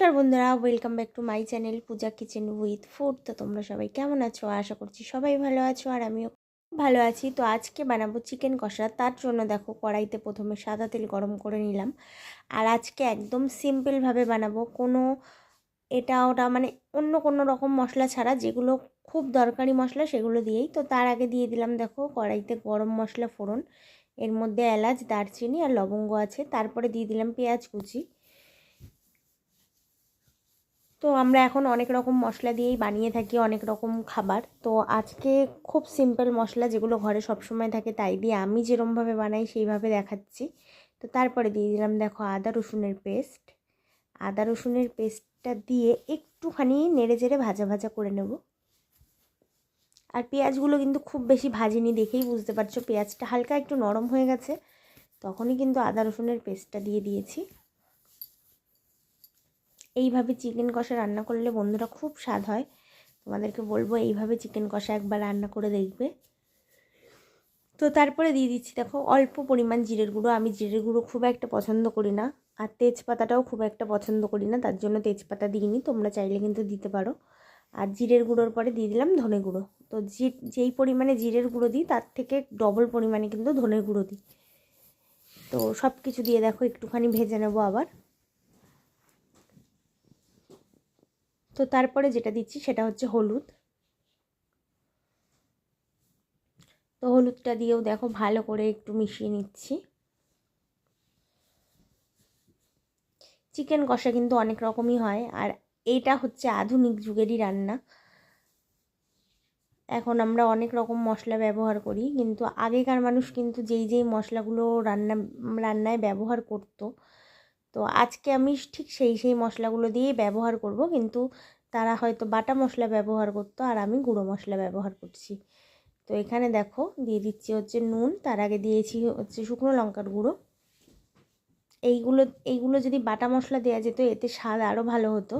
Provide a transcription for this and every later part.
নমস্কার বন্ধুরা welcome back to my channel Puja kitchen with food তো তোমরা সবাই কেমন আছো? আশা করছি সবাই ভালো আছো আর আমিও ভালো আছি। তো আজকে বানাবো চিকেন কষা। তার জন্য দেখো কড়াইতে প্রথমে সাদা তেল গরম করে নিলাম। আর আজকে একদম সিম্পলভাবে বানাবো। কোনো এটা ওটা মানে অন্য কোনো রকম মশলা ছাড়া, যেগুলো খুব দরকারি মশলা সেগুলো দিয়েই। তো তার আগে দিয়ে দিলাম দেখো কড়াইতে গরম মশলা ফোড়ন। এর মধ্যে এলাচ, দারচিনি আর লবঙ্গ আছে। তারপরে দিয়ে দিলাম পেঁয়াজ কুচি। তো আমরা এখন অনেক রকম মশলা দিয়েই বানিয়ে থাকি, অনেক রকম খাবার। তো আজকে খুব সিম্পল মশলা যেগুলো ঘরে সবসময় থাকে তাই দিয়ে আমি যেরমভাবে বানাই সেইভাবে দেখাচ্ছি। তো তারপরে দিয়ে দিলাম, দেখো, আদা, রসুনের পেস্ট। আদা, রসুনের পেস্টটা দিয়ে একটুখানি নেড়ে চেড়ে ভাজা ভাজা করে নেব। আর পেঁয়াজগুলো কিন্তু খুব বেশি ভাজিনি দেখেই বুঝতে পারছ, পেঁয়াজটা হালকা একটু নরম হয়ে গেছে। তখনই কিন্তু আদা, রসুনের পেস্টটা দিয়ে দিয়েছি। এইভাবে চিকেন কষা রান্না করলে বন্ধুরা খুব স্বাদ হয়। তোমাদেরকে বলব এইভাবে চিকেন কষা একবার রান্না করে দেখবে। তো তারপরে দিয়ে দিচ্ছি, দেখো, অল্প পরিমাণ জিরের গুঁড়ো। আমি জিরের গুঁড়ো খুব একটা পছন্দ করি না আর তেজপাতাটাও খুব একটা পছন্দ করি না, তার জন্য তেজপাতা দিইনি, তোমরা চাইলে কিন্তু দিতে পারো। আর জিরের গুঁড়োর পরে দিয়ে দিলাম ধনে গুঁড়ো। তো যেই পরিমাণে জিরের গুঁড়ো দিই, তার থেকে ডবল পরিমাণে কিন্তু ধনে গুঁড়ো দিই। তো সব কিছু দিয়ে দেখো, একটুখানি ভেজে নেব আবার। তো তারপরে যেটা দিচ্ছি সেটা হচ্ছে হলুদ। তো হলুদটা দিয়েও দেখো ভালো করে একটু মিশিয়ে নিচ্ছি। চিকেন কষা কিন্তু অনেক রকমই হয় আর এইটা হচ্ছে আধুনিক যুগেরই রান্না। এখন আমরা অনেক রকম মশলা ব্যবহার করি, কিন্তু আগেকার মানুষ কিন্তু যেই যেই মশলাগুলো রান্না, রান্নায় ব্যবহার করতো তো আজকে আমি ঠিক সেই সেই মশলাগুলো দিয়েই ব্যবহার করব। কিন্তু তারা হয়তো বাটা মশলা ব্যবহার করতো আর আমি গুঁড়ো মশলা ব্যবহার করছি। তো এখানে দেখো, দিয়ে দিচ্ছি হচ্ছে নুন। তার আগে দিয়েছি হচ্ছে শুকনো লঙ্কার গুঁড়ো। এইগুলো এইগুলো যদি বাটা মশলা দেওয়া যেত, এতে স্বাদ আরও ভালো হতো।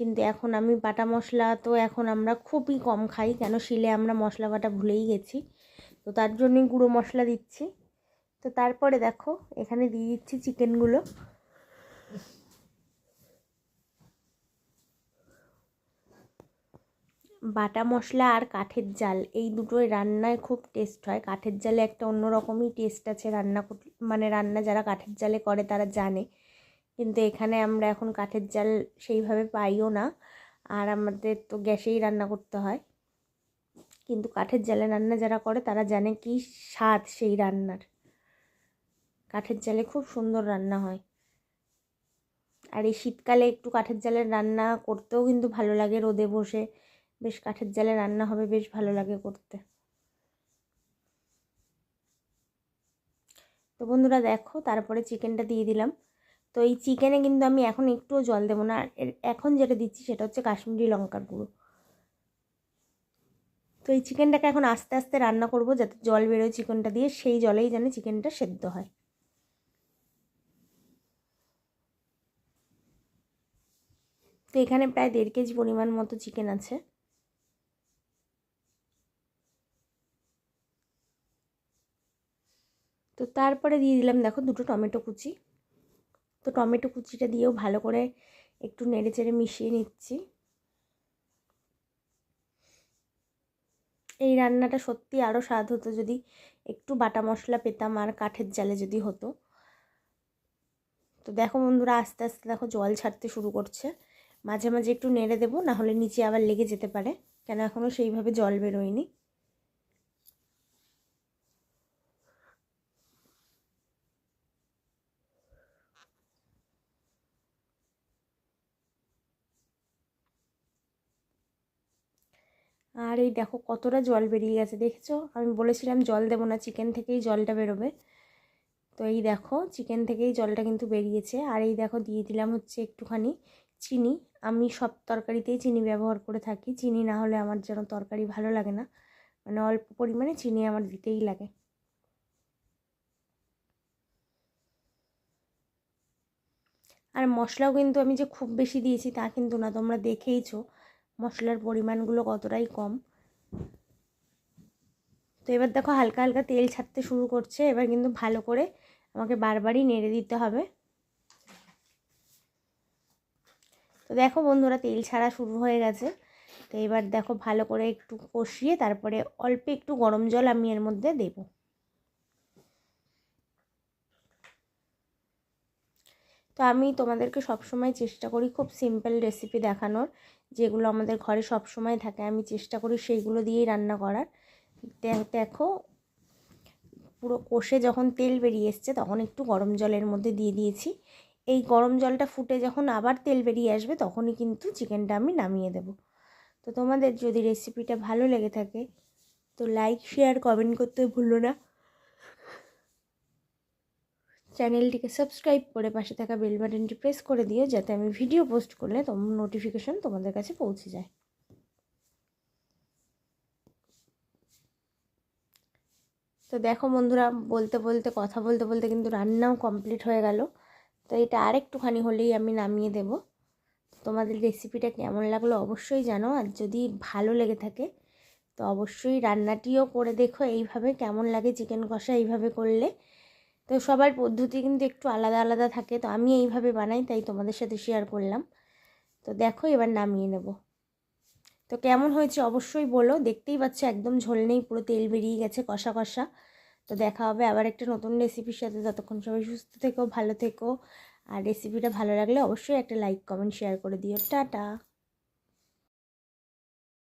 কিন্তু এখন আমি বাটা মশলা তো এখন আমরা খুবই কম খাই, কেন শিলে আমরা মশলা বাটা ভুলেই গেছি। তো তার জন্যই গুঁড়ো মশলা দিচ্ছি। তো তারপরে দেখো, এখানে দিয়ে দিচ্ছি চিকেনগুলো। বাটা মশলা আর কাঠের জাল, এই দুটোই রান্নায় খুব টেস্ট হয়। কাঠের জালে একটা অন্যরকমই টেস্ট আছে রান্না মানে রান্না যারা কাঠের জালে করে তারা জানে। কিন্তু এখানে আমরা এখন কাঠের জাল সেইভাবে পাইও না, আর আমাদের তো গ্যাসেই রান্না করতে হয়। কিন্তু কাঠের জালে রান্না যারা করে তারা জানে কি স্বাদ সেই রান্নার। কাঠের জালে খুব সুন্দর রান্না হয়। আর এই শীতকালে একটু কাঠের জালের রান্না করতেও কিন্তু ভালো লাগে রোদে বসে। বেশ কাঠের জালে রান্না হবে, বেশ ভালো লাগে করতে। তো বন্ধুরা দেখো, তারপরে চিকেনটা দিয়ে দিলাম। তো এই চিকেনে কিন্তু আমি এখন একটুও জল দেবো না। আর এখন যেটা দিচ্ছি সেটা হচ্ছে কাশ্মীরি লঙ্কার গুঁড়ো। তো এই চিকেনটাকে এখন আস্তে আস্তে রান্না করব যাতে জল বেরোয় চিকেনটা দিয়ে, সেই জলেই যেন চিকেনটা সেদ্ধ হয়। তো এখানে প্রায় দেড় কেজি পরিমাণ মতো চিকেন আছে। তারপরে দিয়ে দিলাম, দেখো দুটো টমেটো কুচি। তো টমেটো কুচিটা দিয়েও ভালো করে একটু নেড়ে চেড়ে মিশিয়ে নিচ্ছি। এই রান্নাটা সত্যি আরও স্বাদ হতো যদি একটু বাটা মশলা পেতাম আর কাঠের জালে যদি হতো। তো দেখো বন্ধুরা, আস্তে আস্তে দেখো জল ছাড়তে শুরু করছে। মাঝে মাঝে একটু নেড়ে দেবো, না হলে নিচে আবার লেগে যেতে পারে। কেন এখনও সেইভাবে জল বেরোয়নি। আর এই দেখো কতটা জল বেরিয়ে গেছে, দেখছ? আমি বলেছিলাম জল দেবো না, চিকেন থেকেই জলটা বেরোবে। তো এই দেখো, চিকেন থেকেই জলটা কিন্তু বেরিয়েছে। আর এই দেখো, দিয়ে দিলাম হচ্ছে একটুখানি চিনি। আমি সব তরকারিতেই চিনি ব্যবহার করে থাকি। চিনি না হলে আমার যেন তরকারি ভালো লাগে না। মানে অল্প পরিমাণে চিনি আমার দিতেই লাগে। আর মশলাও কিন্তু আমি যে খুব বেশি দিয়েছি তা কিন্তু না, তোমরা দেখেইছো। মশলার পরিমাণগুলো কতটাই কম। তো এবার দেখো হালকা হালকা তেল ছাড়তে শুরু করছে, এবার কিন্তু ভালো করে আমাকে বারবারই নেড়ে দিতে হবে। তো দেখো বন্ধুরা, তেল ছাড়া শুরু হয়ে গেছে। তো এবার দেখো ভালো করে একটু কষিয়ে তারপরে অল্প একটু গরম জল আমি এর মধ্যে দেব। তো আমি তোমাদেরকে সবসময় চেষ্টা করি খুব সিম্পল রেসিপি দেখানোর, যেগুলো আমাদের ঘরে সব সময় থাকে। আমি চেষ্টা করি সেইগুলো দিয়েই রান্না করার। দেখো, পুরো কষে যখন তেল বেরিয়ে এসছে তখন একটু গরম জলের মধ্যে দিয়ে দিয়েছি। এই গরম জলটা ফুটে যখন আবার তেল বেরিয়ে আসবে তখনই কিন্তু চিকেনটা আমি নামিয়ে দেব। তো তোমাদের যদি রেসিপিটা ভালো লেগে থাকে, তো লাইক শেয়ার কমেন্ট করতে ভুলো না। চ্যানেলটিকে সাবস্ক্রাইব করে পাশে থাকা বেল বাটনটি প্রেস করে দিও যাতে আমি ভিডিও পোস্ট করলে তোমার নোটিফিকেশন তোমাদের কাছে পৌঁছে যায়। তো দেখো বন্ধুরা, বলতে বলতে, কথা বলতে বলতে কিন্তু রান্নাও কমপ্লিট হয়ে গেল। তো এটা আরেকটুখানি হলেই আমি নামিয়ে দেব। তোমাদের রেসিপিটা কেমন লাগল অবশ্যই জানো, আর যদি ভালো লেগে থাকে, তো অবশ্যই রান্নাটিও করে দেখো এইভাবে কেমন লাগে চিকেন কষা এইভাবে করলে। তো সবার পদ্ধতি কিন্তু একটু আলাদা আলাদা থাকে। তো আমি এইভাবে বানাই, তাই তোমাদের সাথে শেয়ার করলাম। তো দেখো, এবার নামিয়ে নেব। তো কেমন হয়েছে অবশ্যই বলো। দেখতেই পাচ্ছ, একদম ঝোল নেই, পুরো তেল বেরিয়ে গেছে কষা কষা। তো দেখা হবে আবার একটা নতুন রেসিপির সাথে। ততক্ষণ সবাই সুস্থ থেকো, ভালো থেকো। আর রেসিপিটা ভালো লাগলে অবশ্যই একটা লাইক কমেন্ট শেয়ার করে দিও। টাটা!